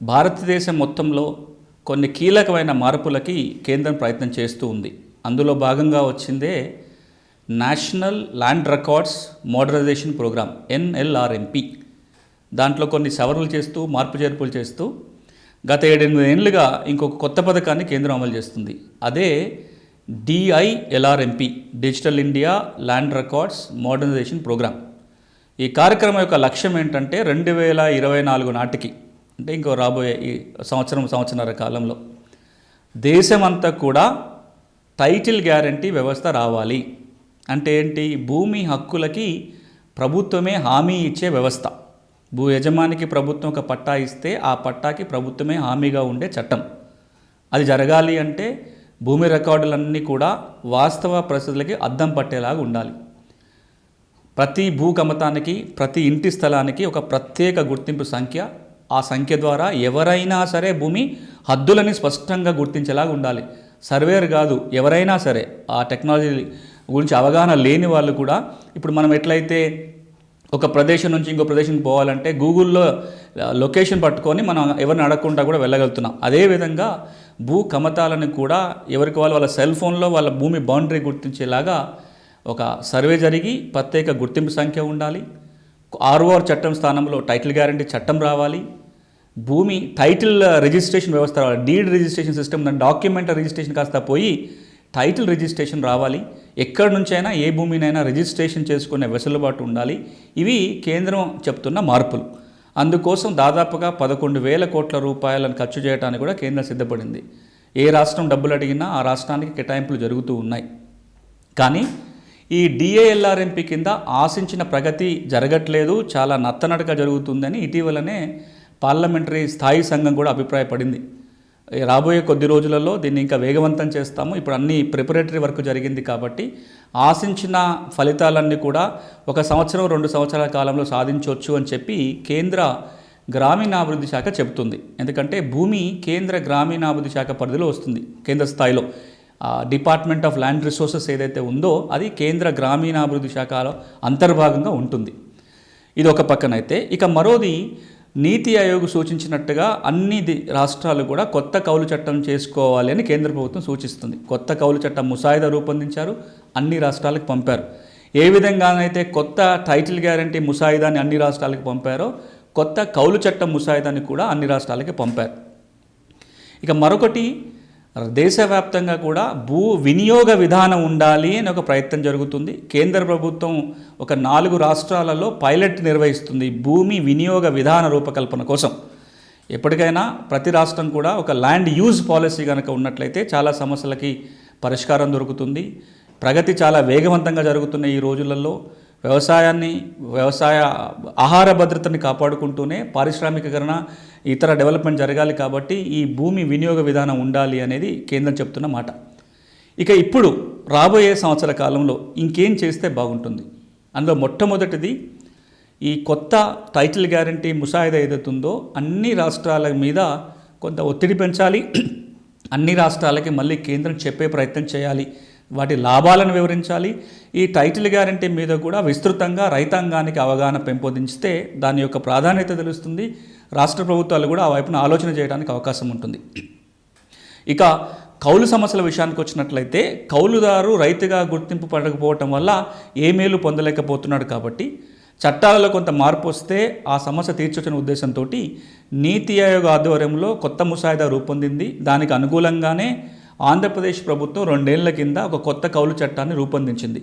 భారతదేశం మొత్తంలో కొన్ని కీలకమైన మార్పులకి కేంద్రం ప్రయత్నం చేస్తూ ఉంది. అందులో భాగంగా వచ్చిందే national land records modernization programme NLRMP దాంట్లో కొన్ని సవరణలు చేస్తూ మార్పు చేర్పులు చేస్తూ గత ఏడెనిమిది ఏళ్ళుగా ఇంకొక కొత్త పథకాన్ని కేంద్రం అమలు చేస్తుంది. అదే DILRMP digital India land records modernization programme. ఈ కార్యక్రమం యొక్క లక్ష్యం ఏంటంటే రెండు వేల ఇరవై నాలుగు నాటికి అంటే ఇంకో రాబోయే ఈ సంవత్సరం సంవత్సరాల కాలంలో. దేశమంతా కూడా టైటిల్ గ్యారంటీ వ్యవస్థ రావాలి. అంటే ఏంటి? భూమి హక్కులకి ప్రభుత్వమే హామీ ఇచ్చే వ్యవస్థ. భూ యజమానికి ప్రభుత్వం ఒక పట్టా ఇస్తే ఆ పట్టాకి ప్రభుత్వమే హామీగా ఉండే చట్టం. అది జరగాలి అంటే భూమి రికార్డులన్నీ కూడా వాస్తవ పరిస్థితులకి అద్దం పట్టేలాగా ఉండాలి. ప్రతి భూ కమతానికి ప్రతి ఇంటి స్థలానికి ఒక ప్రత్యేక గుర్తింపు సంఖ్య ఆ సంఖ్య ద్వారా ఎవరైనా సరే భూమి హద్దులని స్పష్టంగా గుర్తించేలాగా ఉండాలి. సర్వేర్ కాదు ఎవరైనా సరే ఆ టెక్నాలజీ గురించి అవగాహన లేని వాళ్ళు కూడా ఇప్పుడు మనం ఎట్లయితే ఒక ప్రదేశం నుంచి ఇంకో ప్రదేశం పోవాలంటే గూగుల్లో లొకేషన్ పట్టుకొని మనం ఎవరిని అడగకుండా కూడా వెళ్ళగలుగుతున్నాం. అదేవిధంగా భూ కమతాలను కూడా ఎవరికి వాళ్ళు వాళ్ళ సెల్ ఫోన్లో వాళ్ళ భూమి బౌండరీ గుర్తించేలాగా ఒక సర్వే జరిగి ప్రత్యేక గుర్తింపు సంఖ్య ఉండాలి. ఆర్ఓఆర్ చట్టం స్థానంలో టైటిల్ గ్యారంటీ చట్టం రావాలి. భూమి టైటిల్ రిజిస్ట్రేషన్ వ్యవస్థ రావాలి. డీడ్ రిజిస్ట్రేషన్ సిస్టమ్ దాని డాక్యుమెంట్ రిజిస్ట్రేషన్ కాస్త పోయి టైటిల్ రిజిస్ట్రేషన్ రావాలి. ఎక్కడి నుంచైనా ఏ భూమినైనా రిజిస్ట్రేషన్ చేసుకునే వెసులుబాటు ఉండాలి. ఇవి కేంద్రం చెప్తున్న మార్పులు. అందుకోసం దాదాపుగా పదకొండు వేల కోట్ల రూపాయలను ఖర్చు చేయడానికి కూడా కేంద్రం సిద్ధపడింది. ఏ రాష్ట్రం డబ్బులు అడిగినా ఆ రాష్ట్రానికి కేటాయింపులు జరుగుతూ ఉన్నాయి. కానీ ఈ డిఏఎల్ఆర్ఎంపి కింద ఆశించిన ప్రగతి జరగట్లేదు చాలా నత్తనడక జరుగుతుందని ఇటీవలనే పార్లమెంటరీ స్థాయి సంఘం కూడా అభిప్రాయపడింది. రాబోయే కొద్ది రోజులలో దీన్ని ఇంకా వేగవంతం చేస్తాము. ఇప్పుడు అన్ని ప్రిపరేటరీ వర్క్ జరిగింది కాబట్టి ఆశించిన ఫలితాలన్నీ కూడా ఒక సంవత్సరం రెండు సంవత్సరాల కాలంలో సాధించవచ్చు అని చెప్పి కేంద్ర గ్రామీణాభివృద్ధి శాఖ చెబుతుంది. ఎందుకంటే భూమి కేంద్ర గ్రామీణాభివృద్ధి శాఖ పరిధిలో వస్తుంది కేంద్ర స్థాయిలో. డిపార్ట్మెంట్ ఆఫ్ ల్యాండ్ రిసోర్సెస్ ఏదైతే ఉందో అది కేంద్ర గ్రామీణాభివృద్ధి శాఖలో అంతర్భాగంగా ఉంటుంది. ఇది ఒక పక్కనైతే ఇక మరోది నీతి ఆయోగ్ సూచించినట్టుగా అన్ని రాష్ట్రాలు కూడా కొత్త కౌలు చట్టం చేసుకోవాలి అని కేంద్ర ప్రభుత్వం సూచిస్తుంది. కొత్త కౌలు చట్టం ముసాయిదా రూపొందించారు అన్ని రాష్ట్రాలకు పంపారు. ఏ విధంగానైతే కొత్త టైటిల్ గ్యారంటీ ముసాయిదాని అన్ని రాష్ట్రాలకు పంపారో కొత్త కౌలు చట్టం ముసాయిదాని కూడా అన్ని రాష్ట్రాలకి పంపారు. ఇక మరొకటి దేశవ్యాప్తంగా కూడా భూ వినియోగ విధానం ఉండాలి అని ఒక ప్రయత్నం జరుగుతుంది. కేంద్ర ప్రభుత్వం ఒక నాలుగు రాష్ట్రాలలో పైలట్ నిర్వహిస్తుంది భూమి వినియోగ విధాన రూపకల్పన కోసం. ఎప్పటికైనా ప్రతి రాష్ట్రం కూడా ఒక ల్యాండ్ యూజ్ పాలసీ కనుక ఉన్నట్లయితే చాలా సమస్యలకి పరిష్కారం దొరుకుతుంది. ప్రగతి చాలా వేగవంతంగా జరుగుతున్న ఈ రోజులలో వ్యవసాయాన్ని వ్యవసాయ ఆహార భద్రతని కాపాడుకుంటూనే పారిశ్రామికీకరణ ఇతర డెవలప్మెంట్ జరగాలి కాబట్టి ఈ భూమి వినియోగ విధానం ఉండాలి అనేది కేంద్రం చెప్తున్న మాట. ఇక ఇప్పుడు రాబోయే సంవత్సర కాలంలో ఇంకేం చేస్తే బాగుంటుంది? అందులో మొట్టమొదటిది ఈ కొత్త టైటిల్ గ్యారంటీ ముసాయిదా ఏదైతుందో అన్ని రాష్ట్రాల మీద కొంత ఒత్తిడి పెంచాలి. అన్ని రాష్ట్రాలకి మళ్ళీ కేంద్రం చెప్పే ప్రయత్నం చేయాలి. వాటి లాభాలను వివరించాలి. ఈ టైటిల్ గ్యారంటీ మీద కూడా విస్తృతంగా రైతాంగానికి అవగాహన పెంపొందించితే దాని యొక్క ప్రాధాన్యత తెలుస్తుంది. రాష్ట్ర ప్రభుత్వాలు కూడా ఆ వైపున ఆలోచన చేయడానికి అవకాశం ఉంటుంది. ఇక కౌలు సమస్యల విషయానికి వచ్చినట్లయితే కౌలుదారు రైతుగా గుర్తింపు పడకపోవటం వల్ల ఏ మేలు పొందలేకపోతున్నాడు కాబట్టి చట్టాలలో కొంత మార్పు వస్తే ఆ సమస్య తీర్చొచ్చిన ఉద్దేశంతో నీతి ఆయోగ ఆధ్వర్యంలో కొత్త ముసాయిదా రూపొందింది. దానికి అనుకూలంగానే ఆంధ్రప్రదేశ్ ప్రభుత్వం రెండేళ్ళ కింద ఒక కొత్త కౌలు చట్టాన్ని రూపొందించింది.